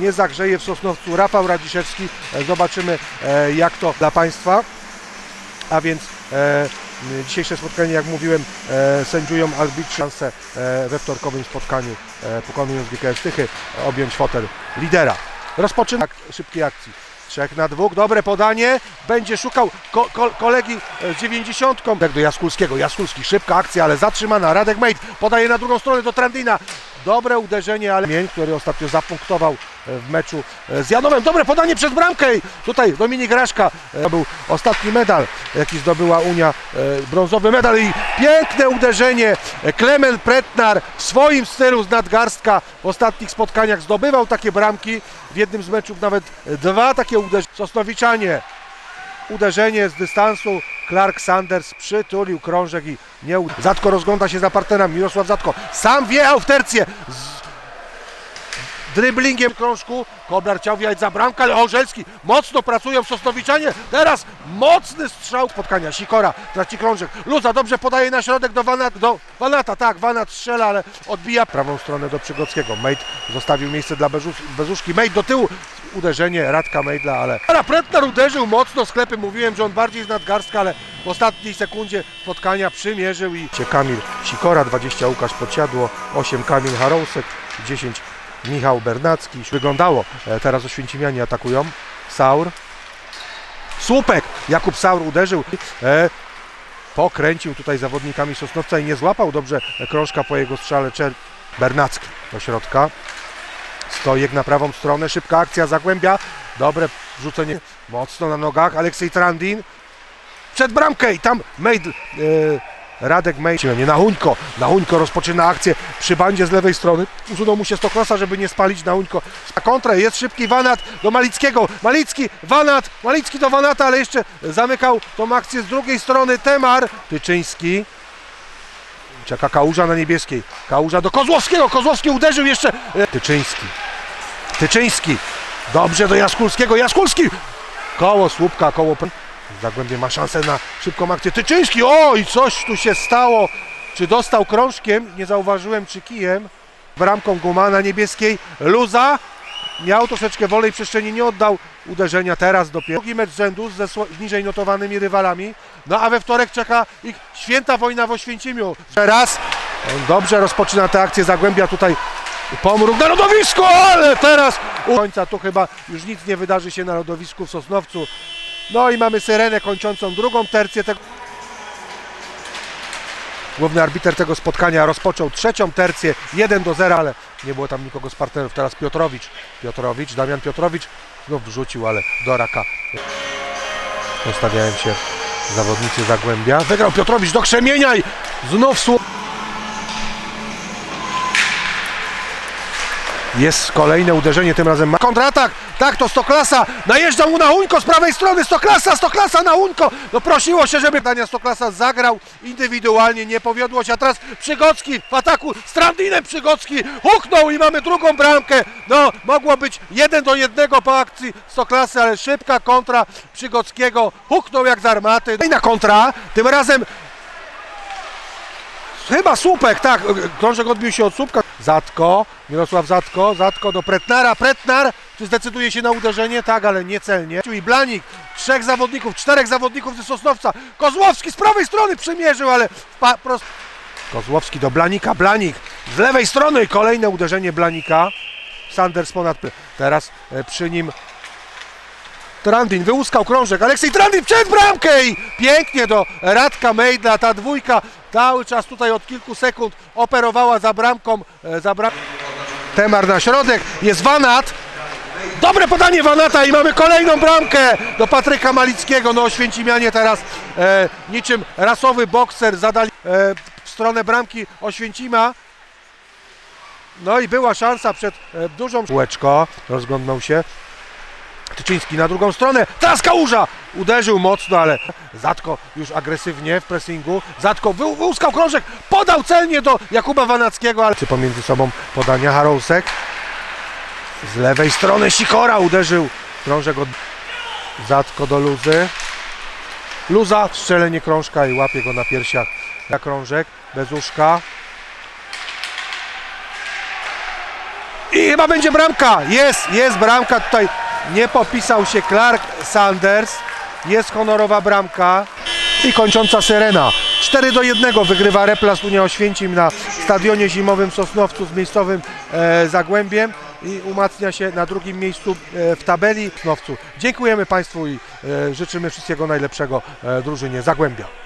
nie zagrzeje w Sosnowcu Rafał Radziszewski. E, Zobaczymy e, jak to dla Państwa. A więc e, dzisiejsze spotkanie, jak mówiłem, sędziują arbitrzy szansę we wtorkowym spotkaniu, pokonując GKS Tychy, objąć fotel lidera. Rozpoczyna szybkiej akcji. Trzech na dwóch, dobre podanie, będzie szukał ko ko kolegi z 90. Tak do Jaskulskiego, Jaskulski, szybka akcja, ale zatrzymana, Radek Mejt podaje na drugą stronę do Trandina. Dobre uderzenie, ale Mień, który ostatnio zapunktował w meczu e, z Janowem. Dobre podanie przez bramkę tutaj Dominik Raszka. e, To był ostatni medal, jaki zdobyła Unia, e, brązowy medal i piękne uderzenie. Klement Pretnar w swoim stylu z nadgarstka w ostatnich spotkaniach zdobywał takie bramki. W jednym z meczów nawet dwa takie uderzenia. Sosnowiczanie uderzenie z dystansu. Clark Sanders przytulił krążek i nie Zatko rozgląda się za partnerem. Mirosław Zatko sam wjechał w tercję. Z dryblingiem krążku. Koblar chciał wjechać za bramkę, ale Orzelski mocno pracują Sosnowiczanie. Teraz mocny strzał spotkania. Sikora traci krążek. Luza dobrze podaje na środek do, Vanat, do. Tak, Vanat strzela, ale odbija prawą stronę do Przygockiego. Mejt zostawił miejsce dla Bezus, Bezuszki. Mejt do tyłu. Uderzenie Radka Mejdla, ale... Ara Pretnar uderzył mocno sklepy. Mówiłem, że on bardziej z nadgarstka, ale w ostatniej sekundzie spotkania przymierzył i... Kamil Sikora, 20 Łukasz Podsiadło, 8 Kamil Harousek, 10 Michał Bernacki. Wyglądało, e, teraz Oświęcimianie atakują. Saur. Słupek! Jakub Saur uderzył. E, pokręcił tutaj zawodnikami Sosnowca i nie złapał dobrze krążka po jego strzale. Czer... Bernacki do środka. Stojek na prawą stronę, szybka akcja, Zagłębia. Dobre wrzucenie mocno na nogach. Aleksiej Trandin. Przed bramkę i tam Mejdl. E, Radek Mejdl. Nie, na Huńko. Na Huńko rozpoczyna akcję przy bandzie z lewej strony. Usunął mu się Stoklasa, żeby nie spalić na Huńko. Na kontrę jest szybki Wanat do Malickiego. Malicki, Wanat, Malicki do Wanata, ale jeszcze zamykał tą akcję z drugiej strony Temar. Tyczyński. Czeka Kałuża na niebieskiej. Kałuża do Kozłowskiego. Kozłowski uderzył jeszcze. e, Tyczyński. Tyczyński. Dobrze do Jaskulskiego. Jaskulski. Koło słupka, koło. Zagłębie ma szansę na szybką akcję. Tyczyński. O i coś tu się stało. Czy dostał krążkiem? Nie zauważyłem, czy kijem. Bramką Gumana niebieskiej. Luza. Miał troszeczkę wolnej przestrzeni, nie oddał uderzenia teraz dopiero. Drugi mecz rzędu ze niżej notowanymi rywalami. No a we wtorek czeka ich święta wojna w Oświęcimiu. Raz. On dobrze rozpoczyna tę akcję. Zagłębia tutaj pomruk na lodowisku, ale teraz u końca tu chyba już nic nie wydarzy się na lodowisku w Sosnowcu. No i mamy syrenę kończącą drugą tercję tego. Główny arbiter tego spotkania rozpoczął trzecią tercję 1 do 0, ale nie było tam nikogo z partnerów. Teraz Piotrowicz. Piotrowicz, Damian Piotrowicz znów wrzucił, ale do raka. Ustawiają się zawodnicy Zagłębia. Wygrał Piotrowicz do Krzemienia i znów słu... Jest kolejne uderzenie, tym razem ma kontratak. Tak, to Stoklasa. Najeżdża mu na Uńko z prawej strony. Stoklasa, Stoklasa na Uńko. No prosiło się, żeby Dania Stoklasa zagrał indywidualnie. Nie powiodło się. A teraz Przygocki w ataku z Trandinem Przygocki huknął i mamy drugą bramkę. No, mogło być jeden do jednego po akcji Stoklasy, ale szybka kontra Przygockiego. Huknął jak z armaty. No I na kontra. Tym razem Chyba słupek, tak. Krążek odbił się od słupka. Zatko, Mirosław Zatko, Zatko do Pretnara. Pretnar, czy zdecyduje się na uderzenie? Tak, ale niecelnie. I Blanik, trzech zawodników, czterech zawodników ze Sosnowca. Kozłowski z prawej strony przemierzył, ale pa, prost... Kozłowski do Blanika, Blanik z lewej strony. Kolejne uderzenie Blanika. Sanders ponad... Teraz e, przy nim Trandin wyłuskał krążek. Aleksiej Trandin przed bramkę i pięknie do Radka Mejdla. Ta dwójka cały czas tutaj od kilku sekund operowała za bramką. e, Za bram... Temar na środek. Jest Wanat. Dobre podanie Wanata i mamy kolejną bramkę do Patryka Malickiego. No Oświęcimianie teraz e, niczym rasowy bokser zadali e, w stronę bramki Oświęcima. No i była szansa przed e, dużą... Kółeczko, rozglądnął się. Tyczyński na drugą stronę. Teraz Kałuża! Uderzył mocno, ale Zatko już agresywnie w pressingu. Zatko wy, wyłuskał krążek, podał celnie do Jakuba Wanackiego, ale pomiędzy sobą podania Harousek. Z lewej strony Sikora uderzył krążek od Zatko do Luzy. Luza, strzelenie krążka i łapie go na piersiach na krążek. Bez uszka. I chyba będzie bramka. Jest, jest bramka. Tutaj nie popisał się Clark Sanders. Jest honorowa bramka. I kończąca syrena. 4 do 1 wygrywa Replas Unia Oświęcim na stadionie zimowym Sosnowcu z miejscowym e, Zagłębiem i umacnia się na drugim miejscu e, w tabeli Sosnowcu. Dziękujemy Państwu i e, życzymy wszystkiego najlepszego e, drużynie Zagłębia.